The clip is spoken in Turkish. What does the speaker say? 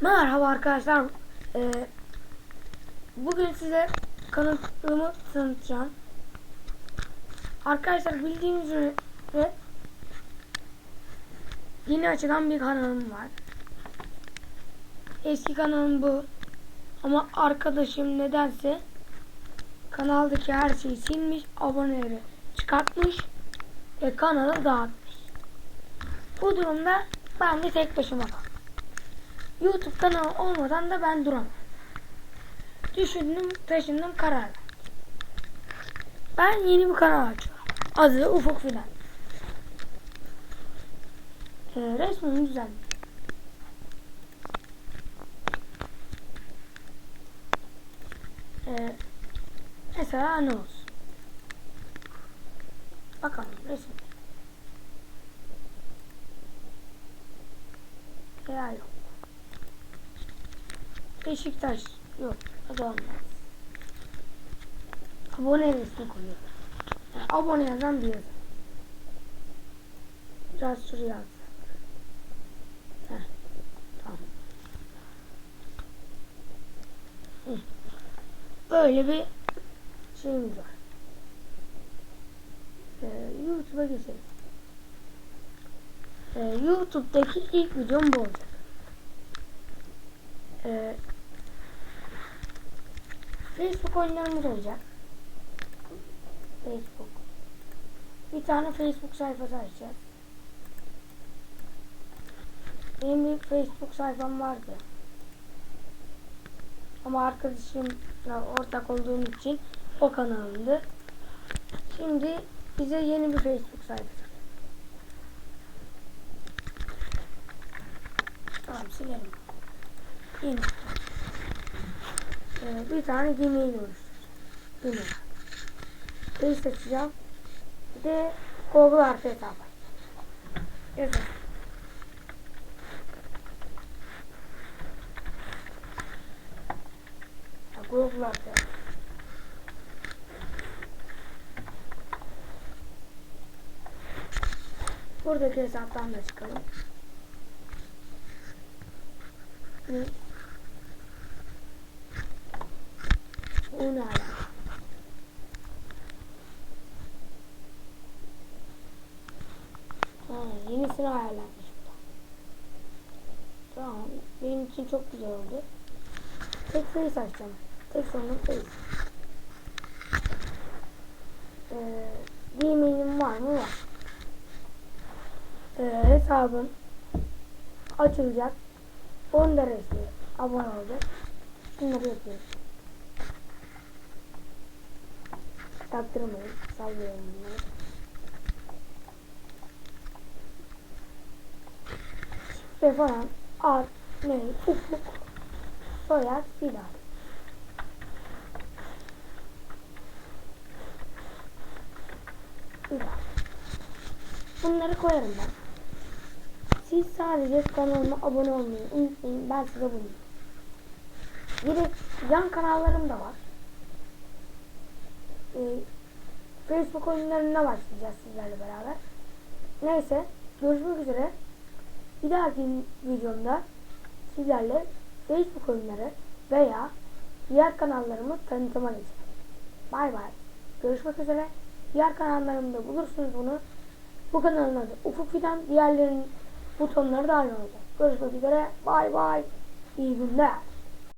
Merhaba arkadaşlar. Ee, bugün size kanalımı tanıtacağım. Arkadaşlar bildiğiniz üzere yeni açılan bir kanalım var. Eski kanalım bu. Ama arkadaşım nedense kanaldaki her şeyi silmiş, aboneleri çıkartmış ve kanalı dağıtmış. Bu durumda ben de tek başıma kaldım. YouTube kanalı olmadan da ben duramam. Düşündüm, taşındım, karar. Ben yeni bir kanal açıyorum. Adı Ufuk Fidan. Ee, resmimi düzenledim. Ee, mesela ne olsun? Bakalım resim. Veya yok. Beşiktaş yok. Olmaz. Abone resmi koyuyor. Yani abone yazan bir yazar. Biraz şuraya. Heh, tamam. Böyle bir şeyimiz var. Ee, YouTube'a geçelim. Ee, YouTube'daki ilk videom bu olacak. Ee, Facebook oyunlarımız olacak. Facebook. Bir tane Facebook sayfası açacağız. Benim bir Facebook sayfam vardı. Ama arkadaşımla ortak olduğum için o kanalımdı. Şimdi bize yeni bir Facebook sayfası. Tamam silelim. Yeni. Ee, bir tane Gmail oluşturacağım. Gmail. Face açacağım. Bir de Google artı hesabı. Ya, Google artı. Buradaki hesaptan da çıkalım. Hı. Bu ne ala? Ha, yenisini da. Tamam. Benim için çok güzel oldu. Tek face açacağım. Tek sorunum face. Ee, Gmail'im var mı? Var. Ee, hesabım açılacak. 10 resmi abone olacak. Bunları yapıyoruz. Taktırmayın. Sallıyorum bunları. Şifre falan. Ad, ne, ufuk, soyad. Filan. Bunları koyarım ben. Siz sadece kanalıma abone olmayı unutmayın. Ben size bunu. De yan kanallarım da var. Ee, Facebook oyunlarına başlayacağız sizlerle beraber. Neyse. Görüşmek üzere. Bir dahaki videomda sizlerle Facebook oyunları veya diğer kanallarımı tanıtıma geçeceğim. Bay bay. Görüşmek üzere. Diğer kanallarımda bulursunuz bunu. Bu kanalın adı Ufuk Fidan. Diğerlerinin butonları da aynı olacak. Görüşmek üzere. Bay bay. İyi günler.